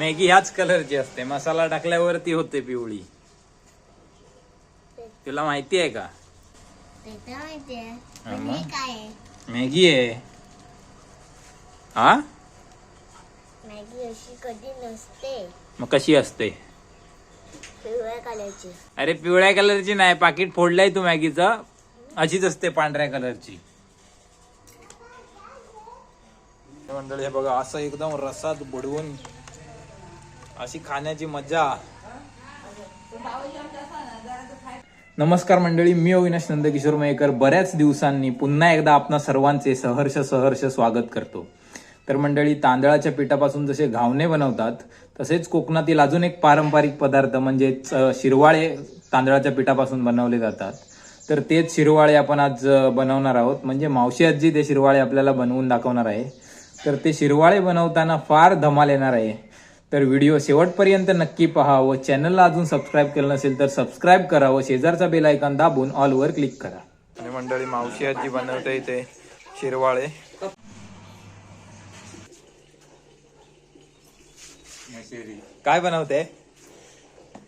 Maggi ह्याच कलरची असते. मसाला टाकल्यावर ती होते पिवळी. तुला माहिती आहे का? मग? हे आहे? मॅगी आहे. हा? मॅगी अशी कधी नसते. मग कशी असते? पिवळ्या कलरची अरे पिवळ्या कलरची नाही. पाकिट फोडलंय तू मॅगीचं. अशीच असते पांढऱ्या कलरची मंडळी हे बघा असं एकदम रसात बुडवून अशी खाण्याची मजा नमस्कार मंडळी मी अविनाश नंदकिशोर मयेकर. बऱ्याच दिवसांनी पुन्हा एकदा आपणा सर्वांचे सहर्ष सहर्ष स्वागत करतो. तर मंडळी तांदळाच्या पिठापासून जसे घावणे बनवतात तसेच कोकणातील अजून एक पारंपरिक पदार्थ म्हणजेच शिरवाळे तांदळाच्या पिठापासून बनवले जातात. तर तेच शिरवाळे आपण आज बनवणार आहोत. म्हणजे मावशी आजी ते शिरवाळे आपल्याला बनवून दाखवणार आहे. तर ते शिरवाळे बनवताना फार धमाल येणार आहे. तर व्हिडिओ शेवटपर्यंत नक्की पहा व चॅनलला अजून सबस्क्राईब केलं नसेल तर सबस्क्राईब करा व शेजारचा बेल आयकॉन दाबून ऑलवर क्लिक करा. आणि मंडळी मावशी आजी बनवते इथे शिरवाळे. काय बनवते?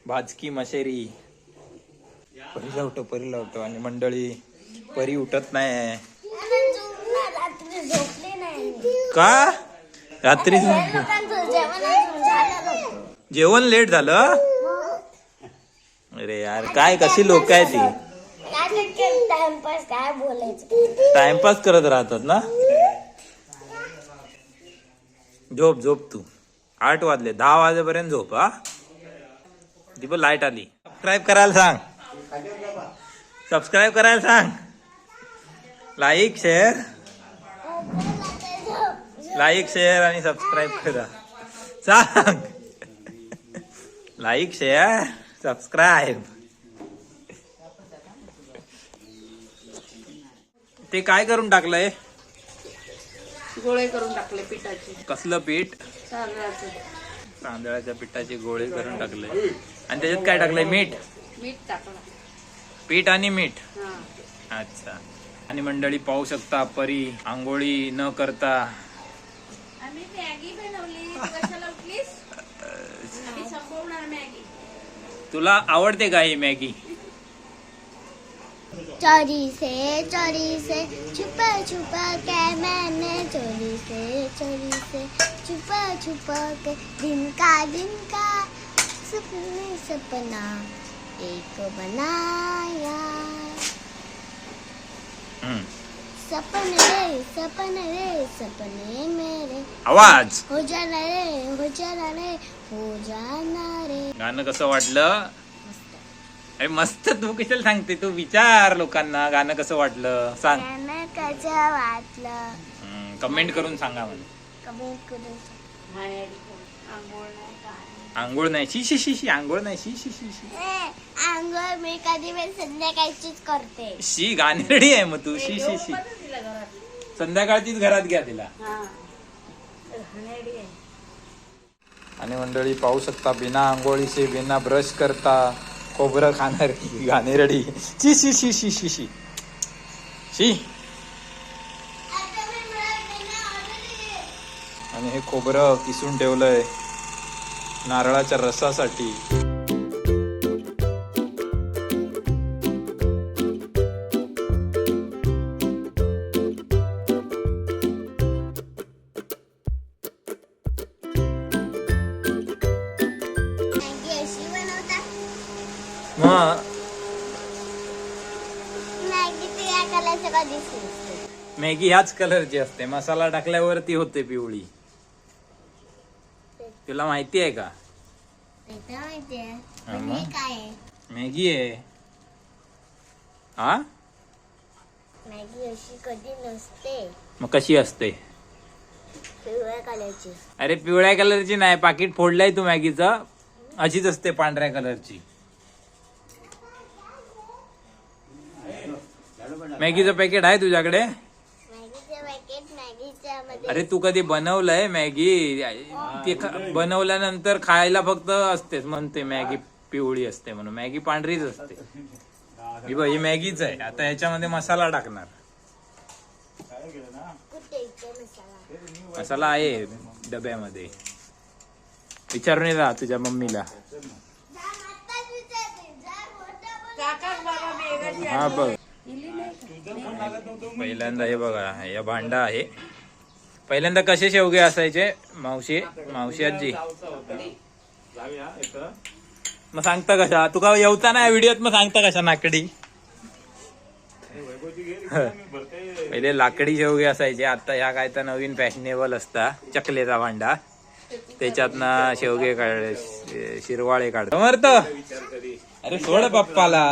भाजकी मशेरी. परी लावतो परी लावतो आणि मंडळी परी उठत नाही. रात्री झोपले नाही. का? रात्री लोकांचं जेवण अजून झालं नव्हतं. जेवण लेट झालं? अरे यार काय कशी लोक आहे ती? टाइमपास काय बोलायचं टाइमपास करत राहतात ना? झोप झोप तू. आठ वाजले दहा वाजेपर्यंत झोप हा? ती पण लाइट आली. सबस्क्राईब करायला सांग. सबस्क्राईब करायला सांग. लाईक शेअर लाईक शेअर आणि सबस्क्राईब करा. सांग. लाईक शेअर सबस्क्राईब ते काय करून टाकलंय? गोळे करून टाकले पिठाचे. कसलं पीठ? तांदळाचे. तांदळाच्या पिठाचे गोळे करून टाकले. आणि त्याच्यात काय टाकलंय? मीठ? मीठ टाकलं पीठ आणि मीठ? अच्छा. आणि मंडळी पाहू शकता परी आंघोळी न करता. आम्ही मॅगी बनवली. तुला आवडते का ही मॅगी? चोरी से चोरी से छुपा छुपा के मैंने चोरी से चोरी से छुपा छुपा के दिन का दिन का सपने सपना एक बनाया। हम्म. सपने रे सपने रे सपने मेरे। आवाज़। हो जाना रे हो जाना रे हो जाना गाणं कसं वाटलं? अरे मस्त तू कशाला सांगते तू विचार लोकांना गाणं कसं वाटलं? सांग. गाणं कसं वाटलं? कमेंट करून सांगा मला. कमेंट करून सांग. आंघोळ नाही. शी शी शी शी आंघोळ नाही. शी शी शी शी. आंघोळ मी कधी पण संध्याकाळचीच करते. शी गाणी रेडी आहे मग तू. शी शी शी. संध्याकाळचीच घरात घ्या तिला. हा. घाणेरडी आहे आणि मंडळी पाहू शकता बिना आंघोळीचे बिना ब्रश करता खोबरं खाणारी घाणेरडी शी शी शी शी शी शी. शी. आणि हे खोबरं किसून ठेवलंय नारळाच्या रसासाठी. मॅगी ह्याच कलरची असते. मसाला टाकल्यावर ती होते पिवळी. तुला माहिती आहे का? मग? आहे? मॅगी आहे. हा? मॅगी अशी कधी नसते. मग कशी असते? पिवळ्या कलरची अरे पिवळ्या कलरची नाही. पाकिट फोडलंय तू मॅगीचं. अशीच असते पांढऱ्या कलरची मॅगीचं पॅकेट आहे तुझ्याकडे मॅगीचं पॅकेट मॅगीच्या मध्ये अरे तू कधी बनवलंय मॅगी? ते बनवल्यानंतर खायला फक्त असतेच म्हणते मॅगी पिवळी असते म्हणून. मॅगी पांढरीच असते. ही बघ ही मॅगीच आहे. आता ह्याच्यामध्ये मसाला टाकणार. मसाला मसाला आहे डब्यामध्ये. विचारून ये जा तुझ्या मम्मीला. हा बघ? पहिल्यांदा हे बघा या भांडा आहे. पहिल्यांदा कसे शेवगे असायचे? मावशी मावशी आजी. मग सांगता कशा? तुका येवता ना व्हिडिओत? मग सांगता कशा नाकडी पहिले लाकडी शेवगे असायचे. आता ह्या काय तर नवीन फॅशनेबल असता. चकलेचा भांडा. त्याच्यातनं शेवगे काढ शिरवाळे काढ समर्थ! अरे सोड पप्पाला.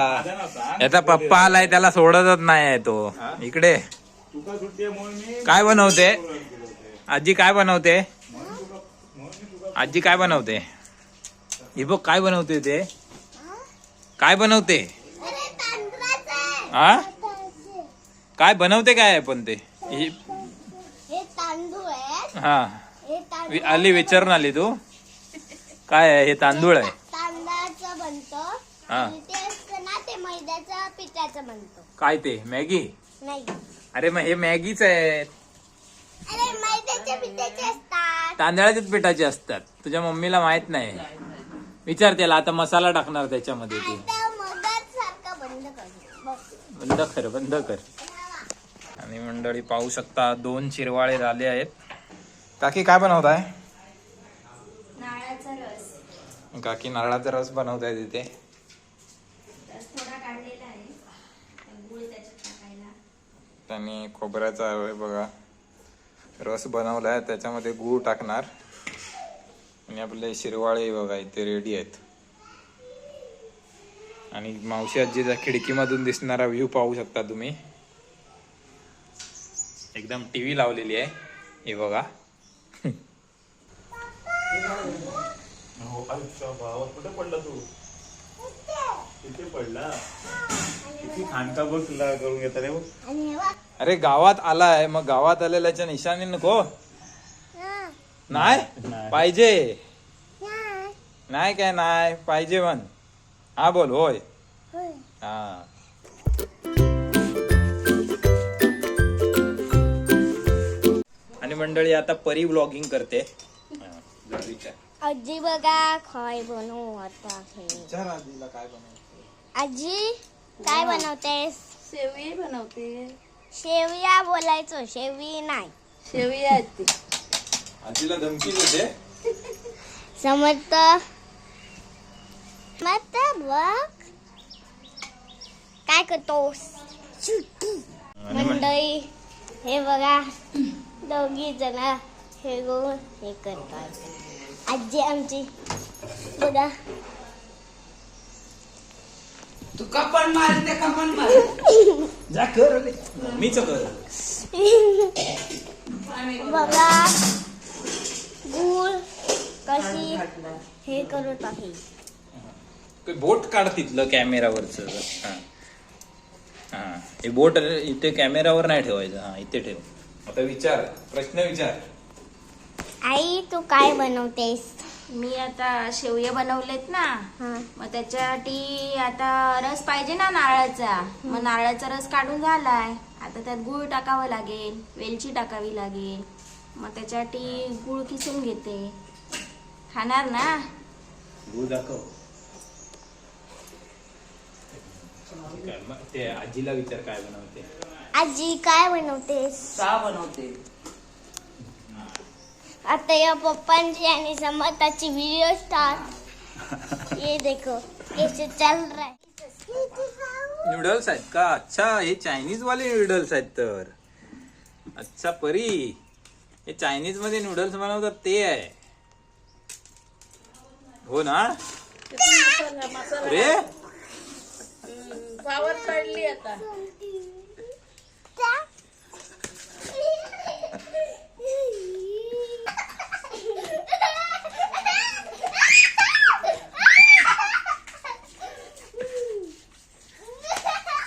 याचा पप्पा आलाय त्याला सोडतच नाही आहे तो इकडे काय बनवते? आजी काय बनवते? आजी काय बनवते? ही बघ काय बनवते ते? काय बनवते. हा. काय बनवते काय आहे पण ते? ही- हे. हा हे आली विचारून आली तू. काय आहे? हे तांदूळ आहे. तांदळाचं बनतो हा. काय ते? मॅगी? अरे मग हे मॅगीच आहे. तांदळाच्याच पिठाचे असतात. तुझ्या मम्मीला माहीत नाही. विचार त्याला आता मसाला टाकणार त्याच्यामध्ये ते. आता मगच सारखं बंद कर. बघ. बंद कर बंद कर. आणि मंडळी पाहू शकता दोन शिरवाळे झाले आहेत. काकी काय बनवताय? नारळाचा रस. काकी नारळाचा रस बनवताय तिथे. रस थोडा काढलेला आहे. गुळ त्याच्यात टाकायला. त्यांनी खोबऱ्याचा आहे बघा. रस बनवलाय त्याच्यामध्ये गूळ टाकणार. आणि आपले शिरवाळे बघा इथे रेडी आहेत. आणि मावशी आजीच्या खिडकीमधून दिसणारा व्ह्यू पाहू शकता तुम्ही. एकदम टीव्ही लावलेली आहे. हे बघा. कुठे पडला तू? इथे पडला. किती खानका बघ तुला करून घेता रे बघ. आणि हे अरे गावात आलाय मग गावात आलेल्याच्या निशाणी नको हा. नाही. पाहिजे नाही. काय नाही पाहिजे म्हण हा बोल होय. हा आणि मंडळी आता परी ब्लॉगिंग करते. आजी बघा काय बनवू आता हे आजीला काय आजी काय बनवतेस? शेवई बनवते. शेवया बोलायचो शेवी नाही. शेवई आहेत ती. आजीला धमकी देते समजत मत बघ. काय करतोस? मंडळी हे बघा दोघी जण हे करून हे करतात. आजी आमची बघा. मारते का पण मार. जा कर रे. मीच कर. बघा. गुळ कशी हे करत आहे. ते बोट काढ तिथलं कॅमेरावरच. हा. हा. हे बोट इथे कॅमेरावर नाही ठेवायचं. हा इथे ठेव. आता विचार. प्रश्न विचार. आई तू काय बनवतेस? मी आता शेवया बनवलेत ना मग त्याच्यासाठी आता रस पाहिजे ना नारळाचा. मग नारळाचा रस काढून झालाय. आता त्यात गुळ टाकावं लागेल वेलची टाकावी लागेल. मग त्याच्यासाठी गुळ किसून घेते. खाणार ना? गुळ दाखव. ते आजीला विचार काय बनवते. आजी काय बनवतेस? का बनवते. आता या पप्पांची आणि समताची व्हिडिओ स्टार्ट ये देखो कैसे चल रहा है? नूडल्स आहेत का? अच्छा हे चायनीज वाले नूडल्स आहेत तर. अच्छा परी. हे चायनीजमध्ये नूडल्स बनवतात ते आहे. हो ना? अरे? पावर काढली आता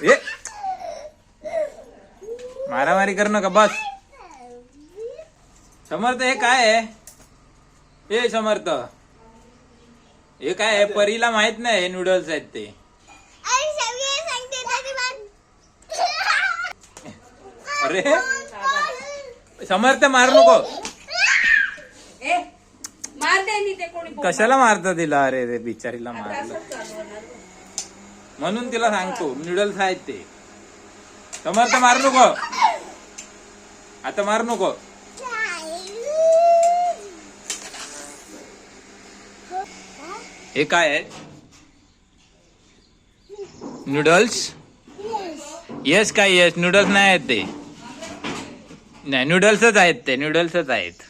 ए मारामारी कर नका बस. समर्थ हे काय आहे? हे समर्थ. हे काय आहे? परीला माहीत नाही हे नूडल्स आहेत ते. अरे सगळे सांगते तरी पण. अरे. समर्थ मारू नको. कशाला मारतं तिला? अरे रे बिचारीला मारलं. म्हणून तिला सांगतो नूडल्स आहेत ते. समर्थ मार नको. आता मार नको. हे काय आहे? नूडल्स येस काय येस नूडल्स नाही आहेत ते. नाही नूडल्सच आहेत ते. नूडल्सच आहेत.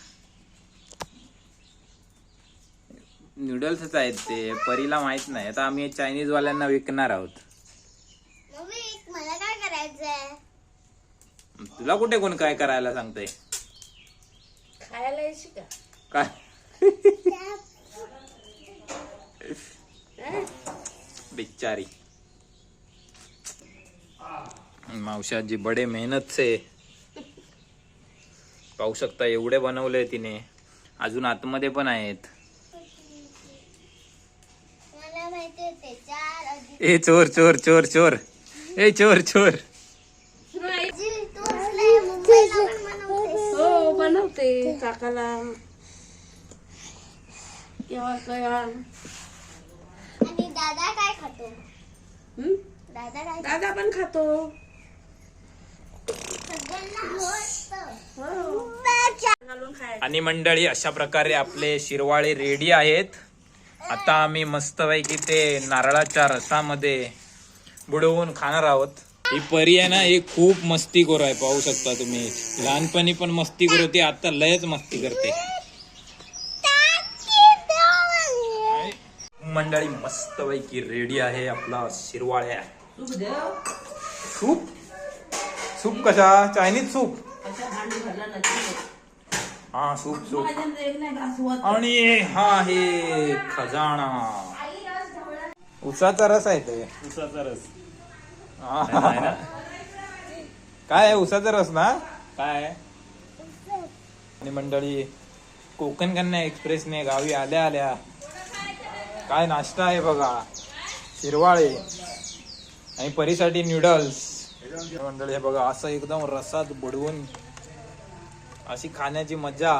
नूडल्सच आहेत ते. परीला माहीत नाही. आता आम्ही चायनीज वाल्यांना विकणार आहोत. मम्मी मला काय करायचंय? तुला कुठे कोण काय करायला सांगतंय? खायला येशी का? काय? बिचारी मावशाजी बडे मेहनत से पाहू शकता एवढे बनवले तिने. अजून आतमध्ये पण आहेत. मला माहिती होते चार अधिक ए चोर चोर चोर चोर. ए चोर चोर जी, तू असले मुंबईला पण बनवतेस. हो बनवते. काकाला केव्हा केव्हा आणि दादा काय खातो? हं? दादा काय दादा पण खातो. हो. घालून खायचं. आणि मंडळी अशा प्रकारे आपले शिरवाळे रेडी आहेत. आता आम्ही मस्तपैकी ते नारळाच्या रसामध्ये बुडवून खाणार आहोत. ही परी आहे ना ही खूप मस्ती करू आहे पाहू शकता तुम्ही. लहानपणी पण मस्ती करू होती आता लयच मस्ती करते. मंडळी मस्तपैकी रेडी आहे आपला शिरवाळ्या सूप? सूप कशा? Chinese soup? हा सूप सूप. आणि हा हे खजाना. उसाचा रस आहे ते. उसाचा रस. नाही ना? काय आहे? उसाचा रस ना? काय आणि मंडळी कोकण कन्या एक्सप्रेसने गावी आल्या आल्या. काय नाश्ता आहे बघा? शिरवाळे. आणि परीसाठी न्यूडल्स मंडळी हे बघा असं एकदम रसात बुडवून अशी खाण्याची मजा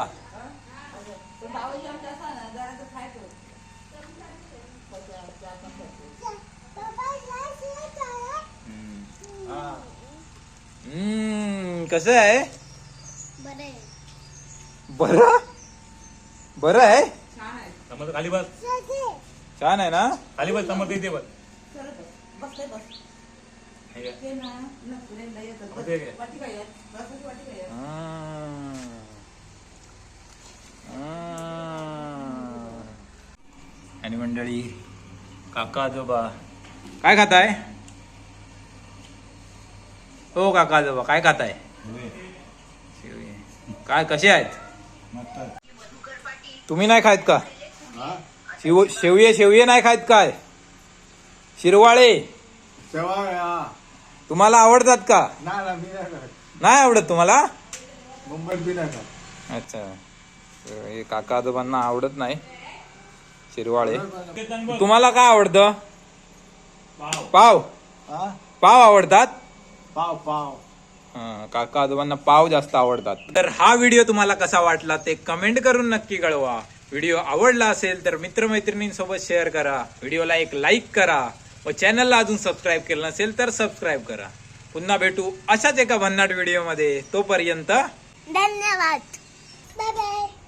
हम्म कसं आहे? बरं. बरं? बरं आहे? समज खाली बस. छान आहे ना? खाली बस समज इथे बस. हे. आणि मंडळी काका आजोबा काय खाताय? हो काका आजोबा काय खाताय आहे? काय कसे आहेत? तुम्ही नाही खायत का? शिव शेवये शेवये नाही खायत काय? शिरवाळे? तुम्हाला आवडतात का? नाही आवडत तुम्हाला? अच्छा. हे काका आजोबांना आवडत नाही. शिरवाळे. तुम्हाला काय आवडतं? पाव. पाव आवडतात? पाव पाव. हा, काका आजोबांना पाव जास्त आवडतात. तर हा व्हिडिओ तुम्हाला कसा वाटला ते कमेंट करून नक्की कळवा. व्हिडिओ आवडला असेल तर मित्रमैत्रिणींसोबत शेअर करा. व्हिडिओला एक लाईक करा. व चॅनलला अजून सबस्क्राईब केलं नसेल तर सबस्क्राईब करा. पुन्हा भेटू अशाच एका भन्नाट व्हिडिओमध्ये. तोपर्यंत धन्यवाद. Bye bye